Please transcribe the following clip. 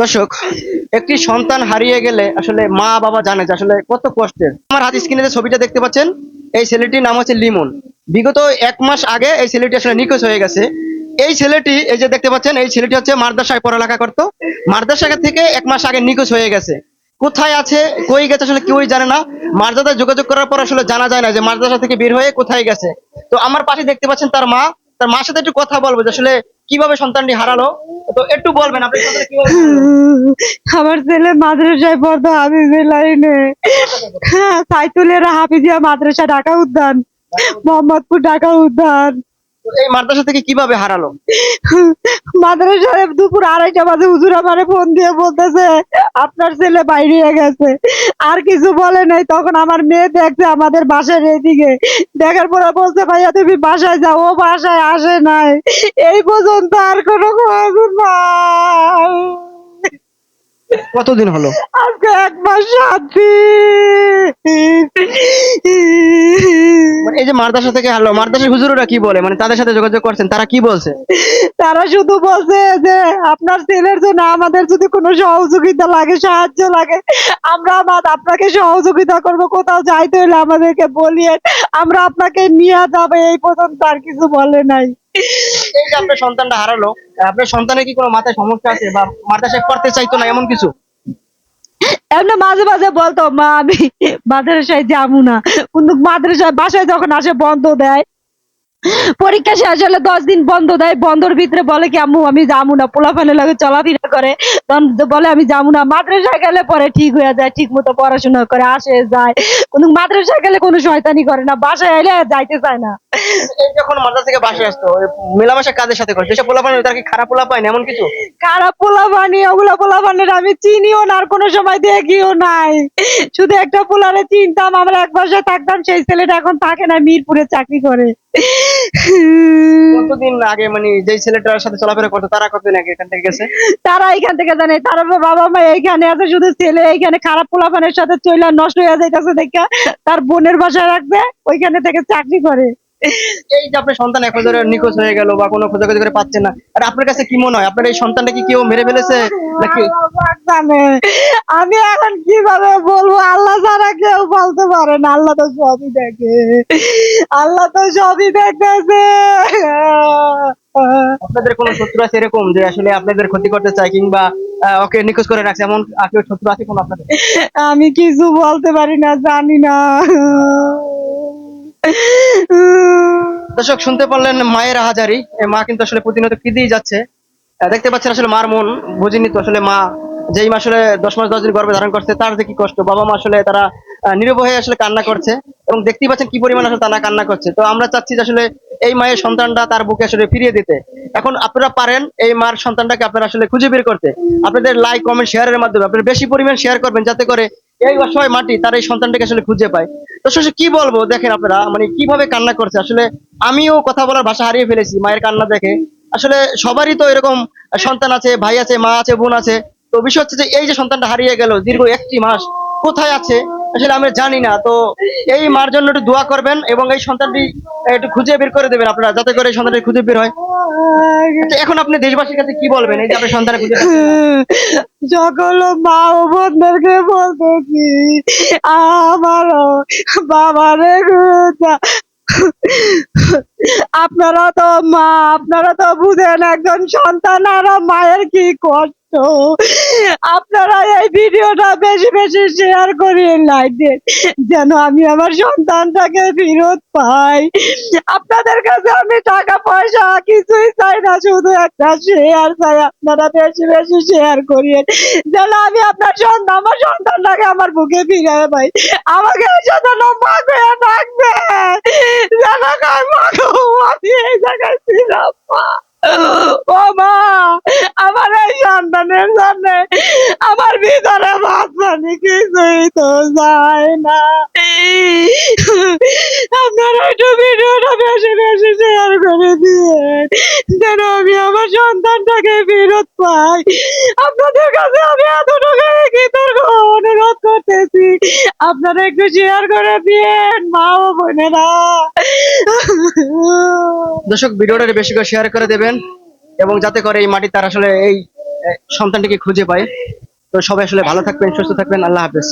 দর্শক, একটি সন্তান হারিয়ে গেলে আসলে মা বাবা জানে যে আসলে কত কষ্টের। আমার হাত স্ক্রিনে যে ছবিটা দেখতে পাচ্ছেন, এই ছেলেটির নাম হচ্ছে লিমন। বিগত এক মাস আগে এই ছেলেটি আসলে নিখোঁজ হয়ে গেছে। এই ছেলেটি, এই যে দেখতে পাচ্ছেন, এই ছেলেটি হচ্ছে মাদ্রাসায় পড়ালেখা করতো। মাদ্রাসা থেকে এক মাস আগে নিখোঁজ হয়ে গেছে। কোথায় আছে, কই গেছে আসলে কেউই জানে না। মাদ্রাসায় যোগাযোগ করার পর আসলে জানা যায় না যে মাদ্রাসা থেকে বের হয়ে কোথায় গেছে। তো আমার পাশে দেখতে পাচ্ছেন তার মা। তার মার সাথে একটু কথা বলব যে আসলে কীভাবে সন্তানটি হারালো? তো একটু বলবেন, আপনি আমার ছেলে মাদ্রাসায় পড়তো হাফিজের লাইনে। সাইতুলের সাইতুলেরা হাফিজিয়া মাদ্রাসা, ঢাকা উদ্যান। মোহাম্মদপুর, ঢাকা উদ্যান। এই মাদ্রাসা থেকে কীভাবে হারালো? মাদ্রাসায় দুপুর আড়াইটা বাজে হুজুর আমারে ফোন দিয়ে বলতেছে আপনার ছেলে বাইরে গেছে। আর কিছু বলে নাই তখন আমার মেয়ে দেখছে আমাদের বাসার এদিকে। দেখার পরে বলছে ভাইয়া তুমি বাসায় যাও ও বাসায় আসে নাই। এই পর্যন্ত আর কোনো খবর নাই। কতদিন হলো? আজকে এক মাস সাত এই যে মাদ্রাসা থেকে হারলো মাদ্রাসার হুজুররা কি বলে? মানে তাদের সাথে যোগাযোগ করছেন তারা কি বলছে? তারা শুধু বলছে যে আপনার ছেলের জন্য আমাদের যদি কোনো সহযোগিতা লাগে সাহায্য লাগে আমরা আমা- আপনাকে সহযোগিতা করব কোথাও যাইতে হলে আমাদেরকে বলিয়ে আমরা আপনাকে নিয়ে যাবে। এই পর্যন্ত আর কিছু বলে নাই। এই যে আপনার সন্তানটা হারালো আপনার সন্তানের কি কোনো মাথায় সমস্যা আছে বা মাদ্রাসায় পড়তে চাইতো না এমন কিছু? এমনি মাঝে মাঝে বলতো, মা, আমি মাদ্রাসায় যাব না। কিন্তু মাদ্রাসায়, বাসায় যখন আসে, বন্ধ দেয়। পরীক্ষা শেষ হলে দশ দিন বন্ধ দেয় বন্ধর ভিতরে বলে কি আম্মু আমি যাব না। পোলাফানে লাগে চলাফেরা করে। তখন বলে আমি যাব না। মাদ্রাসায় গেলে পরে ঠিক হয়ে যায় ঠিক মতো পড়াশোনা করে আসে যায়। কিন্তু মাদ্রাসায় গেলে কোনো শয়তানি করে না বাসায় এলে যাইতে চায় না। যখন মাদ্রাসা থেকে বাসে আসতো মেলামেশা কাজের সাথে করে? যেসব পোলা তার কি খারাপ পোলা না এমন কিছু? খারাপ পোলাপানি ওগুলো পোলাপানের আমি চিনিও না আর কোনো সময় দেখিও নাই। শুধু একটা পোলারে চিনতাম আমরা এক বাসায় থাকতাম সেই ছেলেটা এখন থাকে না মিরপুরে চাকরি করে। কতদিন আগে মানে যেই ছেলেটার সাথে চলাফেরা করতো, তারা কতদিন আগে এখান থেকে গেছে? তারা এখান থেকে জানে, তারা বাবা মা এইখানে আছে, শুধু ছেলে, এখানে খারাপ পোলাপানের সাথে চইলা নষ্ট হয়ে যাইতেছে দেখা, তার বোনের বাসায় রাখবে, ওইখানে থেকে চাকরি করে। এই যে আপনার সন্তান এখন ধরে নিখোঁজ হয়ে গেল বা কোনো খোঁজাখুঁজি করে পাচ্ছে না আর আপনার কাছে কি মনে হয়? আপনার এই সন্তানটা কি কেউ মেরে ফেলেছে? নাকি আমি এখন কীভাবে বলব? আল্লাহ ছাড়া কেউ বলতে পারে না। আল্লাহ তো সবই দেখে। আল্লাহ তো সবই দেখতেছে। আপনাদের কোনো শত্রু আছে এরকম যে আসলে আপনাদের ক্ষতি করতে চায় কিংবা ওকে নিখোঁজ করে রাখছে? এমন কেউ শত্রু আছে কোনো আপনাদের? আমি কিছু বলতে পারি না জানি না। দর্শক, শুনতে পারলেন মায়ের হাজারি। মা কিন্তু আসলে প্রতিনিয়ত কি দিয়ে যাচ্ছে দেখতে পাচ্ছেন আসলে মার মন বুঝিনি তো আসলে মা। যেই মা আসলে দশ মাস, দশ দিন গর্ভে ধারণ করছে, তার যে কি কষ্ট? বাবা মা আসলে তারা নীরব হয়ে আসলে কান্না করছে। এবং দেখতেই পাচ্ছেন কি পরিমাণ আসলে তারা কান্না করছে। তো আমরা চাচ্ছি যে আসলে এই মায়ের সন্তানটা তার বুকে আসলে ফিরিয়ে দিতে। এখন আপনারা পারেন এই মার সন্তানটাকে আপনারা আসলে খুঁজে বের করতে। আপনাদের লাইক কমেন্ট শেয়ারের মাধ্যমে আপনারা বেশি পরিমাণ শেয়ার করবেন যাতে করে এই অসহায় মাটি তার এই সন্তানটাকে আসলে খুঁজে পায়। তো শেষে কি বলব দেখেন আপনারা মানে কীভাবে কান্না করছে? আসলে আমিও কথা বলার ভাষা হারিয়ে ফেলেছি মায়ের কান্না দেখে। আসলে সবারই তো এরকম সন্তান আছে, ভাই আছে, মা আছে, বোন আছে। তো বিষয় হচ্ছে যে এই যে সন্তানটা হারিয়ে গেল দীর্ঘ একটি মাস, কোথায় আছে? আসলে আমি জানি না তো এই মার জন্য একটু দোয়া করবেন এবং এই সন্তানটি একটু খুঁজে বের করে দেবেন আপনারা, যাতে করে এই সন্তানটি খুঁজে বের হয় এখন আপনি দেশবাসীর কাছে কি বলবেন এই যে আপনার সন্তান খুঁজে? সকল মা ও বোনদেরকে বলতেছি বাবারে। আপনারা তো মা, আপনারা তো বুঝেন একজন সন্তান আর মায়ের কি কষ্ট। আপনারা এই ভিডিওটা বেশি বেশি শেয়ার করিয়ে লাইক দিন যেন আমি আমার সন্তানটাকে ফেরত পাই। আপনাদের কাছে আমি টাকা, পয়সা কিছুই চাই না, শুধু একটা শেয়ার চাই। আপনারা বেশি বেশি শেয়ার করিয়ে যেন আমি আপনার সন্তান, আমার সন্তানটাকে আমার বুকে ফিরে পাই। আমাকে করে ডাকবে যেন আমি এই জায়গায় আমার এই সন্তানের জন্য আমার ভিতরে ভাত পানি কিছুই তো যায় না। আপনারা একটু ভিডিওটা বেশি বেশি শেয়ার করে দিয়ে যেন আমি আমার সন্তানটাকে ফেরত পাই। আপনাদের কাছে আমি এতটুকু কৃতজ্ঞ অনুরোধ করতেছি। আপনারা একটু শেয়ার করে দিয়েন, মা ও বোনেরা। দর্শক ভিডিওটা বেশি করে শেয়ার করে দেবেন এবং যাতে করে এই মাটি তার আসলে এই সন্তানটিকে খুঁজে পায়। তো সবাই আসলে ভালো থাকবেন, সুস্থ থাকবেন। আল্লাহ হাফেজ।